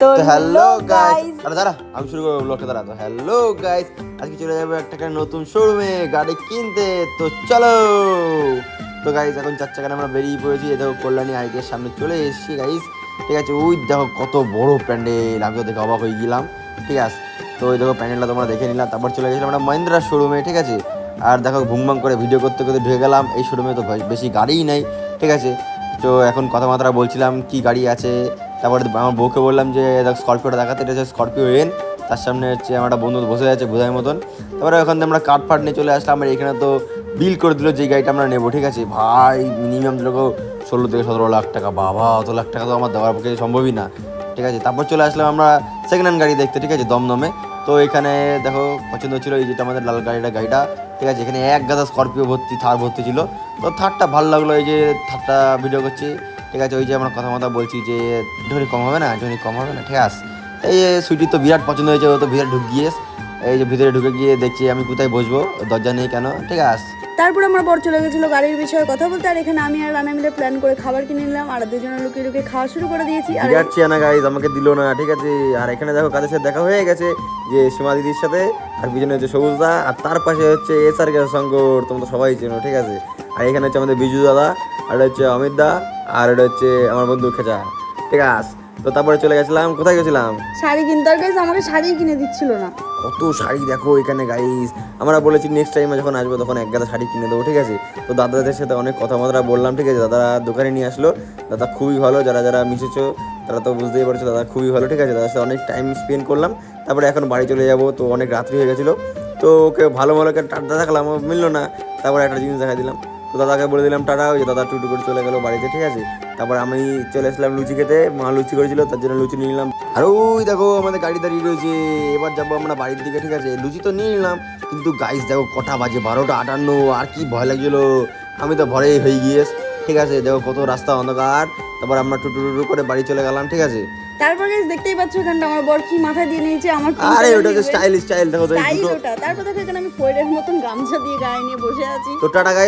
তো hello guys guys, আরে দাঁড়া আমি শুরু করব ব্লগটা দাঁড়া। তো হ্যালো গাইস আজকে চলে যাব একটা একটা নতুন শোরুমে গাড়ি কিনতে। তো চলো। তো গাইস এখন চার চাকানে আমরা বেরিয়ে পড়েছি। এই দেখো কল্যাণী আইটির সামনে চলে এসেছি গাইস ঠিক আছে ওই দেখো কত বড় প্যান্ডেল। আমি তো দেখে অবাক হয়ে গেলাম। ঠিক আছে তো ওই দেখো প্যান্ডেলটা তোমরা দেখে নিলাম তারপর চলে গেছিলাম আমরা মহিন্দ্রার শোরুমে ঠিক আছে? আর দেখো ভুংভাং করে ভিডিও করতে করতে ঢুকে গেলাম। এই শোরুমে তো বেশি গাড়িই নেই। ঠিক আছে তো এখন কথাবার্তা বলছিলাম কি গাড়ি আছে? তারপরে আমার বউকে বললাম যে, দেখ স্করপিওটা দেখাতে এটা হচ্ছে স্করপিও এন। তার সামনে হচ্ছে আমার একটা বন্ধু বসে আছে বোঝার মতন। তারপরে ওখান থেকে আমরা কাঠ ফাট নিয়ে চলে আসলাম আর এখানে তো বিল করে দিল যে গাড়িটা আমরা নেব, ঠিক আছে? ভাই মিনিমাম দিল ষোলো থেকে সতেরো লাখ টাকা। বাবা, অত লাখ টাকা তো আমার দেওয়ার পক্ষে সম্ভবই না, ঠিক আছে? তারপর চলে আসলাম আমরা সেকেন্ড হ্যান্ড গাড়ি দেখতে, ঠিক আছে? দমদমে। তো এখানে দেখো, পছন্দ ছিল এই যেটা আমাদের লাল গাড়িটা গাড়িটা, ঠিক আছে? এখানে এক গাদা স্করপিও ভর্তি, থার ভর্তি ছিল। তো থারটা ভালো লাগল এই যে, থারটা ভিডিও করছি। ঠিক আছে ওই যে আমরা কথা মতো বলছি যে একটুখানি কম হবে না একটুখানি কম হবে না ঠিক আছে। এই যে সুইটি তো বিরাট পছন্দ হয়েছে ও তো বিরাট ঢুক গিয়ে এই যে ভিতরে ঢুকে গিয়ে দেখছি আমি কোথায় বসবো দরজা নেই কেন ঠিক আছে। তারপর আমার বর চলে গেছিল গাড়ির বিষয়ে কথা বলতে আর এখানে আমি আর রানা মিলে প্ল্যান করে খাবার কিনে নিলাম আর দুজনে লুকিয়ে লুকিয়ে খাওয়া শুরু করে দিয়েছি। আর বিরাট চিয়ানা গাইজ আমাকে দিল না ঠিক আছে। আর এখানে দেখো কাদের সাথে দেখা হয়ে গেছে যে সীমা দিদির সাথে আর পিছনে হচ্ছে সবুজদা আর তার পাশে হচ্ছে এস আর কে শঙ্কর তোমরা সবাই চেনো ঠিক আছে। আর এখানে হচ্ছে আমাদের বিজু দাদা আর হচ্ছে অমিত দা আর এটা হচ্ছে আমার বন্ধু খেচা ঠিক আছে তো তারপরে চলে গেছিলাম কোথায় গেছিলাম? শাড়ি কিনতে। আর গেছে আমাকে শাড়ি কিনে দিচ্ছিল না। কত শাড়ি দেখো এখানে গাইস আমরা বলেছি নেক্সট টাইমে যখন আসব তখন এক গাদা শাড়ি কিনে দেবো ঠিক আছে? তো দাদাদের সাথে অনেক কথাবার্তা বললাম ঠিক আছে? দাদা দোকানে নিয়ে আসলো। দাদা খুবই ভালো যারা যারা মিশেছো তারা তো বুঝতেই পারছ দাদা খুবই ভালো ঠিক আছে? দাদার সাথে অনেক টাইম স্পেন্ড করলাম। তারপরে এখন বাড়ি চলে যাব তো অনেক রাত্রি হয়ে গেছিল। তো ওকে ভালো ভালো একটা টাটা দেখালাম মিললো না। তারপরে একটা জিনিস দেখা দিলাম। তো দাদাকে বলে দিলাম টাটা। ওই যে দাদা টুটু করে চলে গেলো বাড়িতে ঠিক আছে? তারপর আমি চলে আসলাম লুচি খেতে মা লুচি করেছিল তার জন্য লুচি নিয়ে নিলাম। আর ওই দেখো আমাদের গাড়ি দাঁড়িয়ে রয়েছে। এবার যাব আমরা বাড়ির দিকে ঠিক আছে? লুচি তো নিয়ে নিলাম কিন্তু গাইস দেখো কটা বাজে বারোটা আটান্ন আর কি ভয় লাগছিল। আমি তো ভরে হয়ে গিয়েছ ঠিক আছে? দেখো কত রাস্তা অন্ধকার। তারপর আমরা টুটু টুটু করে বাড়ি চলে গেলাম ঠিক আছে? তারপর গাইস দেখতেই পাচ্ছ এখানটা আমার বর কি মাথা দিয়ে নিয়েছে আমার আরে ওটা নিয়ে স্টাইল স্টাইল দেখো তো স্টাইল ওটা। তারপর দেখো এখানে আমি ফয়েডের মতন গামছা দিয়ে গায়ে নিয়ে বসে আছি। তো টাটা গাইস